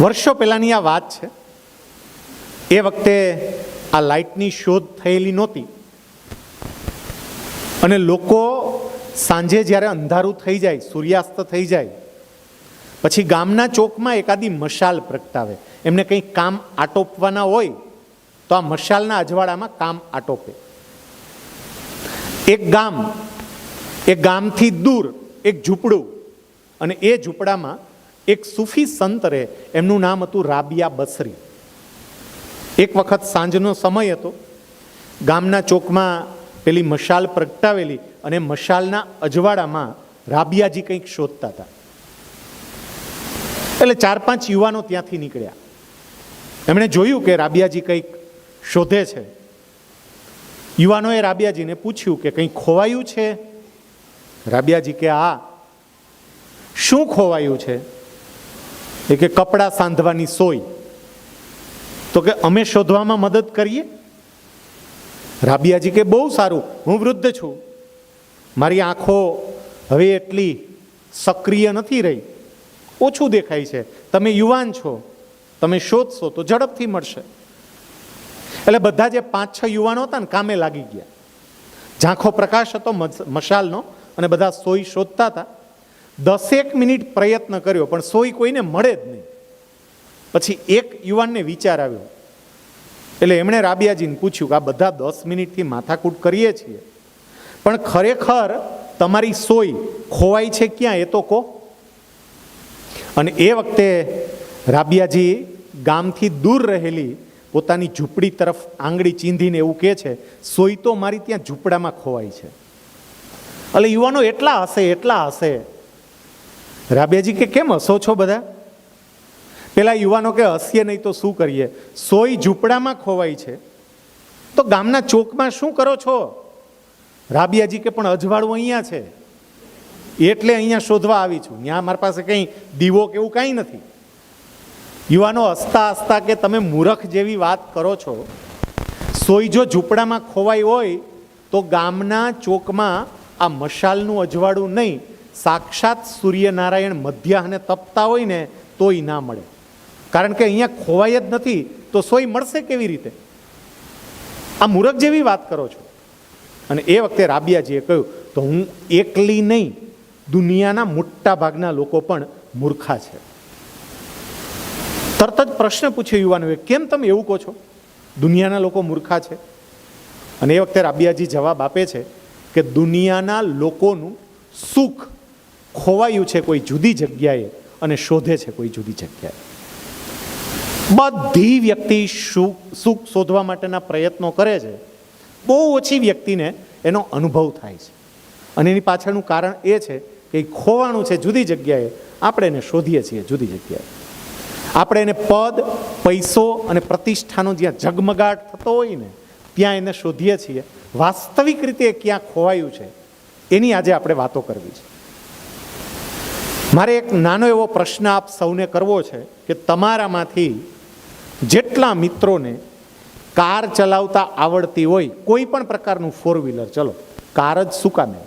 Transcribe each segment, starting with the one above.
વર્ષો પહેલાંની આ વાત છે. એ વખતે આ લાઇટની શોધ થયેલી નહોતી. અને લોકો સાંજે જ્યારે અંધારું થઈ જાય, સૂર્યાસ્ત થઈ જાય, પછી ગામના ચોકમાં એકાદી મશાલ પ્રગટાવે. એમને કંઈ કામ આટોપવાના હોય, તો આ મશાલના અજવાળામાં કામ આટોપે. એક ગામ એ ગામથી દૂર, એક ઝૂંપડું અને એ ઝૂંપડામાં એક સૂફી સંત રહે, એમનું નામ હતું રાબિયા બસરી. એક વખત સાંજનો સમય હતો, ગામના ચોકમાં પેલી મશાલ પ્રગટાવેલી અને મશાલના અજવાળામાં રાબિયાજી કંઈક શોધતા હતા. એટલે ચાર પાંચ યુવાનો ત્યાંથી નીકળ્યા. એમણે જોયું કે રાબિયાજી કંઈક શોધે છે. યુવાનોએ રાબિયાજીને પૂછ્યું કે કંઈક ખોવાયું છે? રાબિયાજી કે આ શું ખોવાયું છે? એ કે કપડાં સાંધવાની સોય. તો કે અમે શોધવામાં મદદ કરીએ? રાબિયાજી કે, બહુ સારું, હું વૃદ્ધ છું. મારી આંખો હવે એટલી સક્રિય નથી રહી. ઓછું દેખાય છે. તમે યુવાન છો. તમે શોધશો તો ઝડપથી મળશે. એટલે બધા જે પાંચ છ યુવાનો હતા ને, કામે લાગી ગયા. ઝાંખો પ્રકાશ હતો મશાલનો, અને બધા સોય શોધતા હતા. દસેક મિનિટ પ્રયત્ન કર્યો, પણ સોય કોઈને મળે જ નહીં. પછી એક યુવાનને વિચાર આવ્યો. એટલે એમણે રાબિયાજીને પૂછ્યું કે આ બધા દસ મિનિટથી માથાકૂટ કરીએ છીએ. પણ ખરેખર તમારી સોય ખોવાઈ છે ક્યાં, એ તો કહો. અને એ વખતે રાબિયાજી ગામથી દૂર રહેલી પોતાની ઝૂંપડી તરફ આંગળી ચીંધીને એવું કહે છે, સોય તો મારી ત્યાં ઝૂંપડામાં ખોવાઈ છે. એટલે યુવાનો એટલા હશે એટલા હશે રાબિયાજી કે કેમ હસો છો બધા? પેલા યુવાનો કે હસીએ નહીં તો શું કરીએ? સોય ઝૂંપડામાં ખોવાઈ છે. તો ગામના ચોકમાં શું કરો છો? રાબિયાજી કે પણ અજવાળું અહીંયા છે. એટલે અહીંયા શોધવા આવી છું. ત્યાં મારી પાસે કંઈ દીવો કે એવું કાંઈ નથી. યુવાનો હસતા હસતા કે તમે મૂરખ જેવી વાત કરો છો. સોય જો ઝૂંપડામાં ખોવાઈ હોય તો ગામના ચોકમાં આ મશાલનું અજવાળું નહીં સાક્ષાત સૂર્યનારાયણ મધ્યાહને તપતા હોય ને તોય ના મળે. કારણ કે અહીંયા ખોવાય જ નથી, તો સોય મળશે કેવી રીતે? આ મૂરખ જેવી વાત કરો છો. અને એ વખતે રાબિયાજીએ કહ્યું, તો હું એકલી નહીં, દુનિયાના મોટા ભાગના લોકો પણ મૂર્ખા છે. તરત જ પ્રશ્ન પૂછ્યો યુવાનોએ, કેમ તમે એવું કહો છો? દુનિયાના લોકો મૂર્ખા છે. અને એ વખતે રાબિયાજી જવાબ આપે છે કે દુનિયાના લોકોનું સુખ ખોવાયું છે કોઈ જુદી જગ્યાએ અને શોધે છે કોઈ જુદી જગ્યાએ. બધી વ્યક્તિ સુખ સુખ શોધવા માટેના પ્રયત્નો કરે છે. બહુ ઓછી વ્યક્તિને એનો અનુભવ થાય છે. અને એની પાછળનું કારણ એ છે કે ખોવાનું છે જુદી જગ્યાએ, આપણે એને શોધીએ છીએ જુદી જગ્યાએ. આપણે એને પદ, પૈસો અને પ્રતિષ્ઠાનો જ્યાં ઝગમગાટ થતો હોય ને, ત્યાં એને શોધીએ છીએ. વાસ્તવિક રીતે ક્યાં ખોવાયું છે, એની આજે આપણે વાતો કરવી છે. મારે એક નાનો એવો પ્રશ્ન આપ સૌને કરવો છે કે તમારામાંથી જેટલા મિત્રોને કાર ચલાવતા આવડતી હોય, કોઈ પણ પ્રકારનું ફોર વ્હીલર ચલો, કાર જ શું કામે?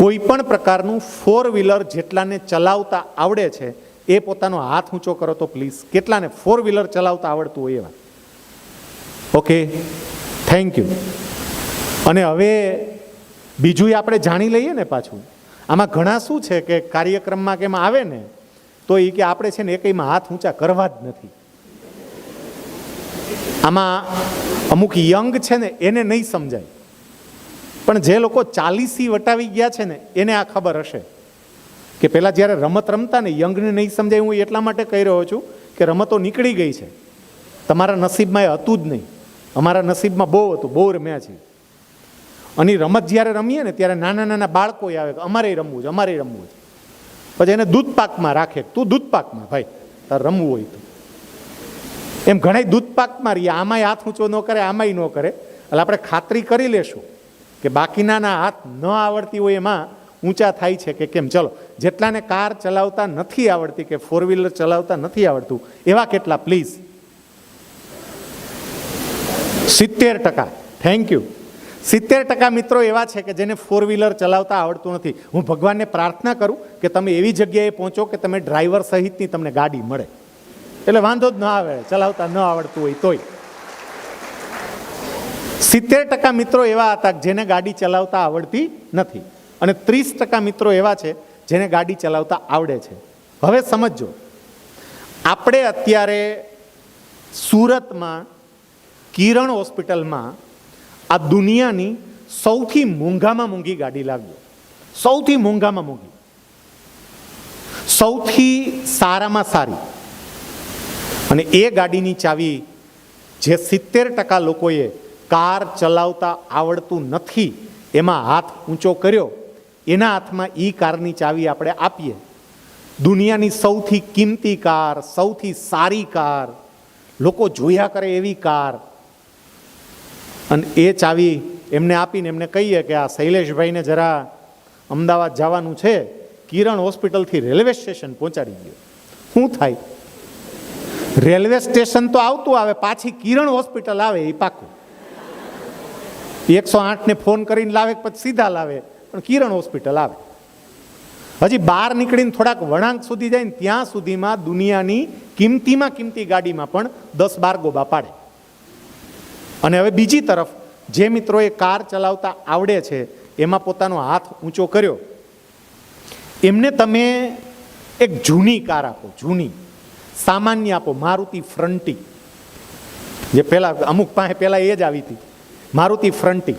કોઈ પણ પ્રકારનું ફોર વ્હીલર જેટલાને ચલાવતા આવડે છે, એ પોતાનો હાથ ઊંચો કરો તો પ્લીઝ કેટલાને ફોર વ્હીલર ચલાવતા આવડતું હોય એવા ઓકે થેન્ક યુ અને હવે બીજું આપણે જાણી લઈએ ને પાછું. આમાં ઘણા શું છે કે કાર્યક્રમમાં કે એમાં આવે ને, તો એ કે આપણે છે ને એકમાં હાથ ઊંચા કરવા જ નથી. આમાં અમુક યંગ છે ને એને નહીં સમજાય. પણ જે લોકો ચાલીસી વટાવી ગયા છે ને, એને આ ખબર હશે. કે પહેલાં જ્યારે રમત રમતા ને યંગને નહીં સમજાય, હું એટલા માટે કહી રહ્યો છું કે રમતો નીકળી ગઈ છે. તમારા નસીબમાં એ હતું જ નહીં. અમારા નસીબમાં બહુ હતું, બહુ રમ્યા છીએ. અને રમત જ્યારે રમીએ ને ત્યારે નાના નાના બાળકો આવે કે અમારે રમવું છે, અમારે રમવું છે. પછી એને દૂધપાકમાં રાખે તું દૂધપાકમાં ભાઈ, તાર રમવું હોય તો. એમ ઘણા દૂધપાકમાં રહીએ, આમાંય હાથ ઊંચો ન કરે, આમાંય ન કરે. એટલે આપણે ખાતરી કરી લેશું કે બાકીનાના હાથ ન આવડતી હોય એમાં ઊંચા થાય છે કે કેમ? ચલો, જેટલાને કાર ચલાવતા નથી આવડતી કે ફોર વ્હીલર ચલાવતા નથી આવડતું, એવા કેટલા પ્લીઝ સિત્તેર ટકા. થેન્ક યુ સિત્તેર ટકા મિત્રો એવા છે કે જેને ફોર વ્હીલર ચલાવતા આવડતું નથી. હું ભગવાનને પ્રાર્થના કરું કે તમે એવી જગ્યાએ પહોંચો કે તમે ડ્રાઈવર સહિતની તમને ગાડી મળે. એટલે વાંધો જ ન આવે, ચલાવતા ન આવડતું હોય તોય. સિત્તેર ટકા મિત્રો એવા હતા જેને ગાડી ચલાવતા આવડતી નથી. અને ત્રીસ ટકા મિત્રો એવા છે જેને ગાડી ચલાવતા આવડે છે. હવે સમજો આપણે અત્યારે સુરતમાં કિરણ હોસ્પિટલમાં આ દુનિયાની સૌથી મોંઘામાં મોંઘી ગાડી લાવ્યો સૌથી મોંઘામાં મોંઘી. સૌથી સારામાં સારી. અને એ ગાડીની ચાવી જે સિત્તેર ટકા લોકોએ કાર ચલાવતા આવડતું નથી, એમાં હાથ ઊંચો કર્યો, એના હાથમાં એ કારની ચાવી આપણે આપીએ. દુનિયાની સૌથી કિંમતી કાર, સૌથી સારી કાર, લોકો જોયા કરે એવી કાર અને એ ચાવી એમને આપીને એમને કહીએ કે આ શૈલેષભાઈને જરા અમદાવાદ જવાનું છે. કિરણ હોસ્પિટલથી રેલવે સ્ટેશન પહોંચાડી ગયો શું થાય? રેલવે સ્ટેશન તો આવતું આવે, પાછી કિરણ હોસ્પિટલ આવે એ પાકું. એકસો આઠને ફોન કરીને લાવે પછી સીધા લાવે, પણ કિરણ હોસ્પિટલ આવે. હજી બહાર નીકળીને થોડાક વળાંક સુધી જાય ને ત્યાં સુધીમાં દુનિયાની કિંમતીમાં કિંમતી ગાડીમાં પણ દસ બાર ગોબા પાડે. અને હવે બીજી તરફ, જે મિત્રોએ કાર ચલાવતા આવડે છે, એમાં પોતાનો હાથ ઊંચો કર્યો. એમને તમે એક જૂની કાર આપો, જૂની. સામાન્ય આપો, મારુતિ ફ્રન્ટી. જે પહેલાં, અમુક પાસે પહેલાં એ જ આવી હતી. મારુતિ ફ્રન્ટી.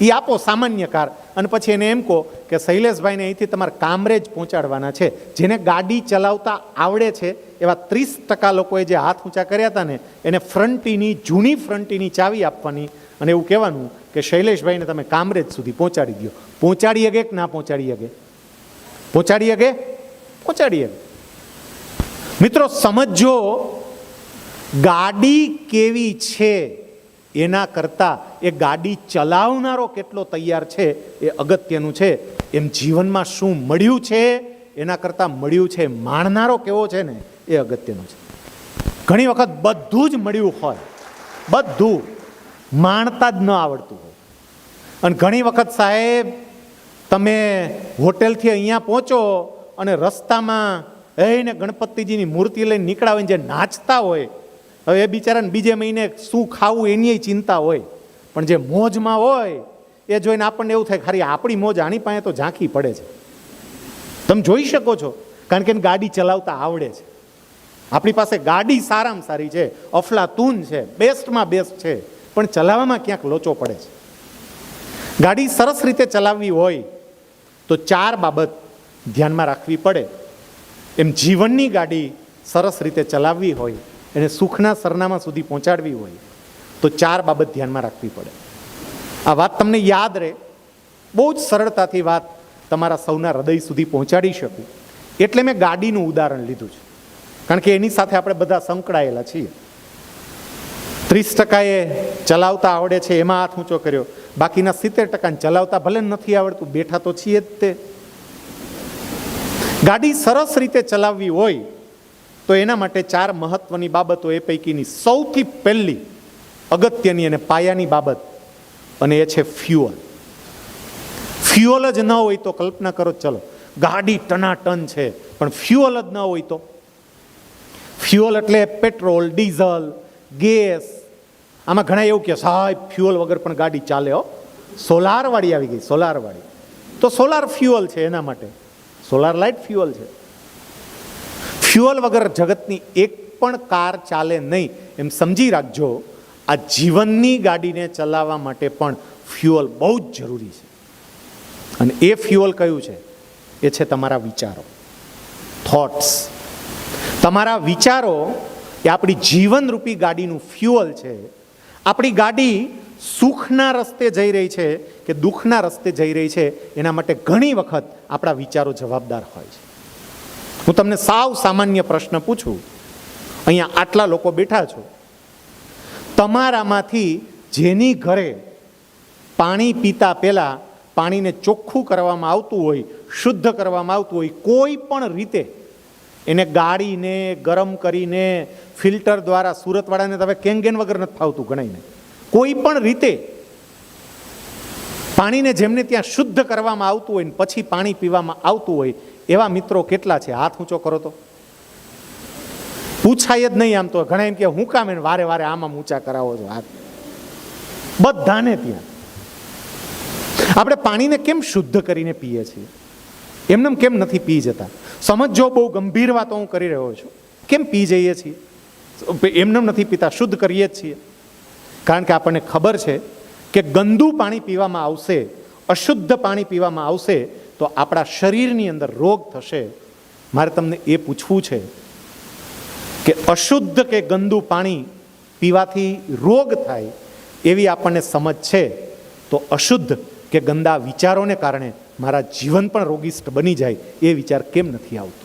એ આપો સામાન્ય કાર. અને પછી એને એમ કહો કે, શૈલેષભાઈને અહીંથી તમારે કામરેજ પહોંચાડવાના છે. જેને ગાડી ચલાવતા આવડે છે, એવા ત્રીસ ટકા લોકોએ જે હાથ ઊંચા કર્યા હતા ને, એને ફ્રન્ટીની, જૂની ફ્રન્ટીની ચાવી આપવાની અને એવું કહેવાનું કે, શૈલેષભાઈને તમે કામરેજ સુધી પહોંચાડી દો પહોંચાડી શકે કે ના પહોંચાડી શકે? પહોંચાડી શકે? પહોંચાડી શકે. મિત્રો સમજો ગાડી કેવી છે? એના કરતાં એ ગાડી ચલાવનારો કેટલો તૈયાર છે એ અગત્યનું છે. એમ જીવનમાં શું મળ્યું છે, એના કરતાં મળ્યું છે, માણનારો કેવો છે ને, એ અગત્યનું છે. ઘણી વખત બધું જ મળ્યું હોય, બધું માણતા જ ન આવડતું હોય. અને ઘણી વખત સાહેબ, તમે હોટેલથી અહીંયા પહોંચો અને રસ્તામાં એને ગણપતિજીની મૂર્તિ લઈને નીકળાવીને જે નાચતા હોય હવે એ બિચારાને બીજે મહિને શું ખાવું એની ચિંતા હોય. પણ જે મોજમાં હોય, એ જોઈને આપણને એવું થાય ખાલી આપણી મોજ આની પાસે તો ઝાંખી પડે છે. તમે જોઈ શકો છો, કારણ કે ગાડી ચલાવતા આવડે છે. આપણી પાસે ગાડી સારામાં સારી છે, અફલાતૂન છે, બેસ્ટમાં બેસ્ટ છે, પણ ચલાવવામાં ક્યાંક લોચો પડે છે. ગાડી સરસ રીતે ચલાવવી હોય, તો ચાર બાબત ધ્યાનમાં રાખવી પડે. એમ જીવનની ગાડી સરસ રીતે ચલાવવી હોય એને સુખના સરનામા સુધી પહોંચાડવી હોય તો ચાર બાબત ધ્યાનમાં રાખવી પડે. આ વાત તમને યાદ રહે. બહુ જ સરળતાથી વાત તમારા સૌના હૃદય સુધી પહોંચાડી શકું. એટલે મેં ગાડીનું ઉદાહરણ લીધું છે. કારણ કે એની સાથે આપણે બધા સંકળાયેલા છીએ. ત્રીસ ટકાએ ચલાવતા આવડે છે, એમાં હાથ ઊંચો કર્યો. બાકીના સિત્તેર ટકાને ચલાવતા ભલે નથી આવડતું, બેઠા તો છીએ જ તે. ગાડી સરસ રીતે ચલાવવી હોય તો એના માટે ચાર મહત્વની બાબતો એ પૈકીની સૌથી પહેલી અગત્યની અને પાયાની બાબત અને એ છે ફ્યુઅલ. ફ્યુઅલ જ ન હોય તો કલ્પના કરો ચલો, ગાડી ટનાટન છે, પણ ફ્યુઅલ જ ન હોય તો? ફ્યુઅલ એટલે પેટ્રોલ, ડીઝલ, ગેસ. આમાં ઘણા એવું કે સાહેબ, ફ્યુઅલ વગર પણ ગાડી ચાલે હો. સોલારવાળી આવી ગઈ, સોલારવાળી. તો સોલાર ફ્યુઅલ છે એના માટે. સોલાર લાઇટ ફ્યુઅલ છે. ફ્યુઅલ વગર જગતની એક પણ કાર ચાલે નહીં, એમ સમજી રાખજો, આ જીવનની ગાડીને ચલાવવા માટે પણ ફ્યુઅલ બહુ જ જરૂરી છે. અને એ ફ્યુઅલ કયું છે? એ છે તમારા વિચારો થોટ્સ તમારા વિચારો એ આપણી જીવનરૂપી ગાડીનું ફ્યુઅલ છે. આપણી ગાડી સુખના રસ્તે જઈ રહી છે કે દુઃખના રસ્તે જઈ રહી છે, એના માટે ઘણી વખત આપણા વિચારો જવાબદાર હોય છે. હું તમને સાવ સામાન્ય પ્રશ્ન પૂછું. અહીંયા આટલા લોકો બેઠા છો. તમારામાંથી જેની ઘરે પાણી પીતા પહેલાં પાણીને ચોખ્ખું કરવામાં આવતું હોય, શુદ્ધ કરવામાં આવતું હોય, કોઈ પણ રીતે એને ગાળીને, ગરમ કરીને, ફિલ્ટર દ્વારા સુરતવાળાને તમે કેંગેન વગર નથી ફાવતું ગણાઈને કોઈ પણ રીતે પાણીને જેમને ત્યાં શુદ્ધ કરવામાં આવતું હોય ને પછી પાણી પીવામાં આવતું હોય એવા મિત્રો કેટલા છે? હાથ ઊંચો કરો તો. પૂછાય જ નહીં આમ તો. ઘણા એમ કે, હું કામ એને વારે વારે આમ ઊંચા કરાવો છો? હાથ. બધાને ત્યાં. આપણે પાણીને કેમ શુદ્ધ કરીને પીએ છીએ? એમનેમ કેમ નથી પી જતા? સમજો બહુ ગંભીર વાતો હું કરી રહ્યો છું. કેમ પી જઈએ છીએ? એમનેમ નથી પીતા. શુદ્ધ કરીએ જ છીએ. કારણ કે આપણને ખબર છે કે ગંદુ પાણી પીવામાં આવશે, અશુદ્ધ પાણી પીવામાં આવશે તો આપણા શરીરની અંદર રોગ થશે. મારે તમને એ પૂછવું છે કે અશુદ્ધ કે ગંદુ પાણી પીવાથી રોગ થાય એવી આપણને સમજ છે, તો અશુદ્ધ કે ગંદા વિચારોને કારણે મારા જીવન પણ રોગિષ્ટ બની જાય એ વિચાર કેમ નથી આવતો?